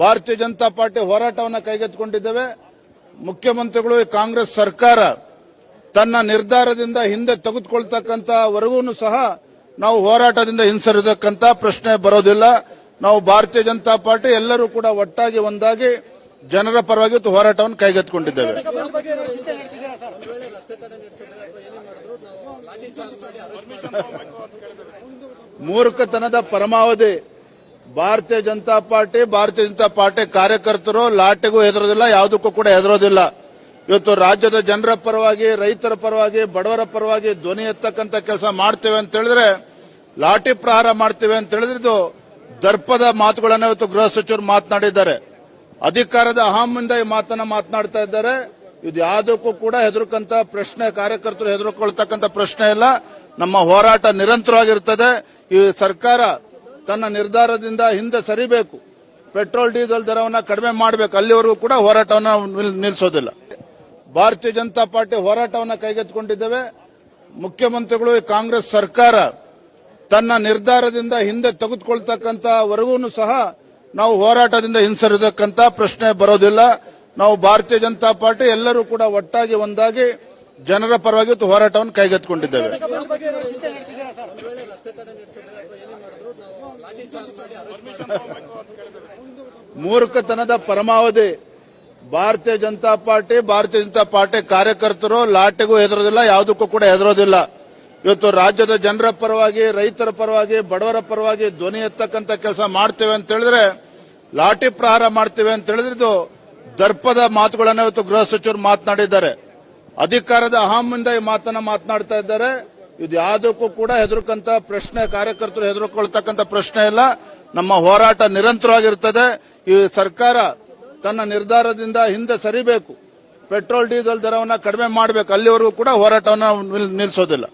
ಭಾರತೀಯ ಜನತಾ ಪಾರ್ಟಿ ಹೋರಾಟವನ್ನು ಕೈಗೆತ್ತಿಕೊಂಡಿದ್ದೇವೆ. ಮುಖ್ಯಮಂತ್ರಿಗಳು ಕಾಂಗ್ರೆಸ್ ಸರ್ಕಾರ ತನ್ನ ನಿರ್ಧಾರದಿಂದ ಹಿಂದೆ ತೆಗೆದುಕೊಳ್ತಕ್ಕಂಥವರೆಗೂ ಸಹ ನಾವು ಹೋರಾಟದಿಂದ ಹಿಂಸರಿದಕ್ಕಂತ ಪ್ರಶ್ನೆ ಬರೋದಿಲ್ಲ. ನಾವು ಭಾರತೀಯ ಜನತಾ ಪಾರ್ಟಿ ಎಲ್ಲರೂ ಕೂಡ ಒಟ್ಟಾಗಿ ಒಂದಾಗಿ ಜನರ ಪರವಾಗಿ ಹೋರಾಟವನ್ನು ಕೈಗೆತ್ತಿಕೊಂಡಿದ್ದೇವೆ. ಮೂರ್ಖತನದ ಪರಮಾವಧಿ ಭಾರತೀಯ ಜನತಾ ಪಾರ್ಟಿ, ಭಾರತೀಯ ಜನತಾ ಪಾರ್ಟಿ ಕಾರ್ಯಕರ್ತರು ಲಾಟೆಗೂ ಹೆದರೋದಿಲ್ಲ, ಯಾವುದಕ್ಕೂ ಕೂಡ ಹೆದರೋದಿಲ್ಲ. ಇವತ್ತು ರಾಜ್ಯದ ಜನರ ಪರವಾಗಿ, ರೈತರ ಪರವಾಗಿ, ಬಡವರ ಪರವಾಗಿ ಧ್ವನಿ ಎತ್ತಕ್ಕಂಥ ಕೆಲಸ ಮಾಡ್ತೇವೆ ಅಂತ ಹೇಳಿದ್ರೆ, ಲಾಠಿ ಪ್ರಹಾರ ಮಾಡ್ತೇವೆ ಅಂತ ಹೇಳಿದ್ರೆ ಇದು ದರ್ಪದ ಮಾತುಗಳನ್ನು ಇವತ್ತು ಗೃಹ ಸಚಿವರು ಮಾತನಾಡಿದ್ದಾರೆ. ಅಧಿಕಾರದ ಅಹಮಿಂದ ಈ ಮಾತನ್ನ ಮಾತನಾಡ್ತಾ ಇದ್ದಾರೆ. ಇದು ಯಾವುದಕ್ಕೂ ಕೂಡ ಹೆದರ್ಕಂತ ಪ್ರಶ್ನೆ, ಕಾರ್ಯಕರ್ತರು ಹೆದರ್ಕೊಳ್ತಕ್ಕಂಥ ಪ್ರಶ್ನೆ ಇಲ್ಲ. ನಮ್ಮ ಹೋರಾಟ ನಿರಂತರವಾಗಿರ್ತದೆ. ಈ ಸರ್ಕಾರ ತನ್ನ ನಿರ್ಧಾರದಿಂದ ಹಿಂದೆ ಸರಿಬೇಕು. ಪೆಟ್ರೋಲ್, ಡೀಸೆಲ್ ದರವನ್ನು ಕಡಿಮೆ ಮಾಡಬೇಕು. ಅಲ್ಲಿವರೆಗೂ ಕೂಡ ಹೋರಾಟವನ್ನು ನಿಲ್- ನಿಲ್ಲಿಸೋದಿಲ್ಲ ಭಾರತೀಯ ಜನತಾ ಪಾರ್ಟಿ ಹೋರಾಟವನ್ನು ಕೈಗೆತ್ತಿಕೊಂಡಿದ್ದೇವೆ. ಮುಖ್ಯಮಂತ್ರಿಗಳು ಕಾಂಗ್ರೆಸ್ ಸರ್ಕಾರ ತನ್ನ ನಿರ್ಧಾರದಿಂದ ಹಿಂದೆ ತೆಗೆದುಕೊಳ್ತಕ್ಕಂಥವರೆಗೂ ಸಹ ನಾವು ಹೋರಾಟದಿಂದ ಹಿಂಸರಿದಕ್ಕಂತ ಪ್ರಶ್ನೆ ಬರೋದಿಲ್ಲ. ನಾವು ಭಾರತೀಯ ಜನತಾ ಪಾರ್ಟಿ ಎಲ್ಲರೂ ಕೂಡ ಒಟ್ಟಾಗಿ ಒಂದಾಗಿ ಜನರ ಪರವಾಗಿ ಹೋರಾಟವನ್ನು ಕೈಗೆತ್ತಿಕೊಂಡಿದ್ದೇವೆ. ಮೂರ್ಖತನದ ಪರಮಾವಧಿ. ಭಾರತೀಯ ಜನತಾ ಪಾರ್ಟಿ, ಭಾರತೀಯ ಜನತಾ ಪಾರ್ಟಿ ಕಾರ್ಯಕರ್ತರು ಲಾಟೆಗೂ ಹೆದರೋದಿಲ್ಲ, ಯಾವುದಕ್ಕೂ ಕೂಡ ಹೆದರೋದಿಲ್ಲ. ಇವತ್ತು ರಾಜ್ಯದ ಜನರ ಪರವಾಗಿ, ರೈತರ ಪರವಾಗಿ, ಬಡವರ ಪರವಾಗಿ ಧ್ವನಿ ಎತ್ತಕ್ಕಂತ ಕೆಲಸ ಮಾಡ್ತೇವೆ ಅಂತ ಹೇಳಿದ್ರೆ, ಲಾಠಿ ಪ್ರಹಾರ ಮಾಡ್ತೇವೆ ಅಂತ ಹೇಳಿದ್ರೆ ದರ್ಪದ ಮಾತುಗಳನ್ನು ಇವತ್ತು ಗೃಹ ಸಚಿವರು ಮಾತನಾಡಿದ್ದಾರೆ. ಅಧಿಕಾರದ ಅಹಮಿಂದ ಈ ಮಾತನ್ನ ಮಾತನಾಡ್ತಾ ಇದ್ದಾರೆ. ಇದು ಯಾವುದಕ್ಕೂ ಕೂಡ ಹೆದರ್ಕಂತ ಪ್ರಶ್ನೆ, ಕಾರ್ಯಕರ್ತರು ಹೆದರ್ಕೊಳ್ತಕ್ಕಂಥ ಪ್ರಶ್ನೆ ಇಲ್ಲ. ನಮ್ಮ ಹೋರಾಟ ನಿರಂತರವಾಗಿರ್ತದೆ ಈ ಸರ್ಕಾರ ತನ್ನ ನಿರ್ಧಾರದಿಂದ ಹಿಂದೆ ಸರಿಬೇಕು. ಪೆಟ್ರೋಲ್, ಡೀಸೆಲ್ ದರವನ್ನು ಕಡಿಮೆ ಮಾಡಬೇಕು. ಅಲ್ಲಿವರೆಗೂ ಕೂಡ ಹೋರಾಟವನ್ನು ನಿಲ್- ನಿಲ್ಲಿಸೋದಿಲ್ಲ